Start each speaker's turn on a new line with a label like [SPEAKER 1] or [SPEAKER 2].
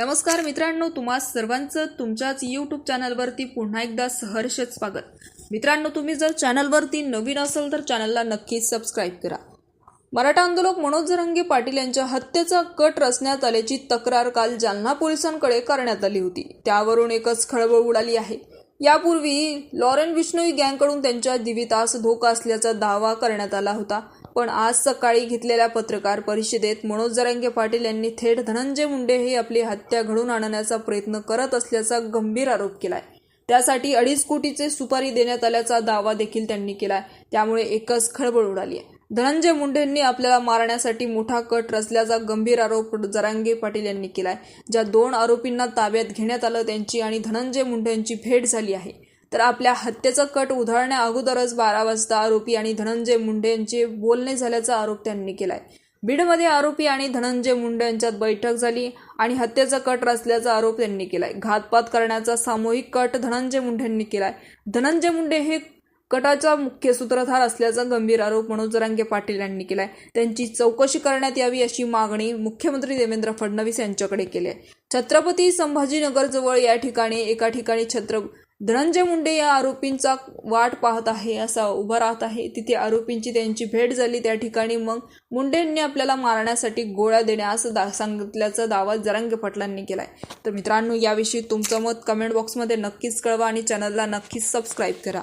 [SPEAKER 1] नमस्कार मित्रांनो तुम्हा सर्वांचं तुमच्याच यूट्यूब चॅनलवरती पुन्हा एकदा सहर्षच स्वागत. मित्रांनो तुम्ही जर चॅनलवरती नवीन असाल तर चॅनलला नक्कीच सबस्क्राईब करा. मराठा आंदोलक मनोज जरंगे पाटील यांच्या हत्येचा कट रचण्यात आल्याची तक्रार काल जालना पोलिसांकडे करण्यात आली होती. त्यावरून एकच खळबळ उडाली आहे. यापूर्वी लॉरेन विष्णोई गँगकडून त्यांच्या दिवितास धोका असल्याचा दावा करण्यात आला होता. पण आज सकाळी घेतलेल्या पत्रकार परिषदेत मनोज जरांगे पाटील यांनी थेट धनंजय मुंडे हे आपली हत्या घडून आणण्याचा प्रयत्न करत असल्याचा गंभीर आरोप केलाय. त्यासाठी अडीच कोटीचे सुपारी देण्यात आल्याचा दावा देखील त्यांनी केलाय. त्यामुळे एकच खळबळ उडाली आहे धनंजय मुंडेंनी आपल्याला मारण्यासाठी मोठा कट रचल्याचा गंभीर आरोप जरांगे पाटील यांनी केलाय ज्या दोन आरोपींना ताब्यात घेण्यात आलं त्यांची आणि धनंजय मुंडेंची भेट झाली आहे. तर आपल्या हत्येचा कट उधळण्या अगोदरच बारा वाजता आरोपी आणि धनंजय मुंडे यांचे बोलणे झाल्याचा आरोप त्यांनी केलाय. बीडमध्ये आरोपी आणि धनंजय मुंडे यांच्यात बैठक झाली आणि हत्येचा कट रचल्याचा आरोप त्यांनी केलाय. घातपात करण्याचा सामूहिक कट धनंजय मुंडेंनी केलाय. धनंजय मुंडे हे कटाचा मुख्य सूत्रधार असल्याचा गंभीर आरोप मनोज जरांगे पाटील यांनी केलाय. त्यांची चौकशी करण्यात यावी अशी मागणी मुख्यमंत्री देवेंद्र फडणवीस यांच्याकडे केली आहे छत्रपती संभाजीनगरजवळ या ठिकाणी एका ठिकाणी छत्र धनंजय मुंडे या आरोपींचा वाट पाहत आहे असा उभा राहत आहे. तिथे आरोपींची त्यांची भेट झाली त्या ठिकाणी मग मुंडेंनी आपल्याला मारण्यासाठी गोळ्या देण्यास दा सांगितल्याचा दावा जरांगे पाटलांनी केलाय. तर मित्रांनो याविषयी तुमचं मत कमेंट बॉक्समध्ये नक्कीच कळवा आणि चॅनलला नक्कीच सबस्क्राईब करा.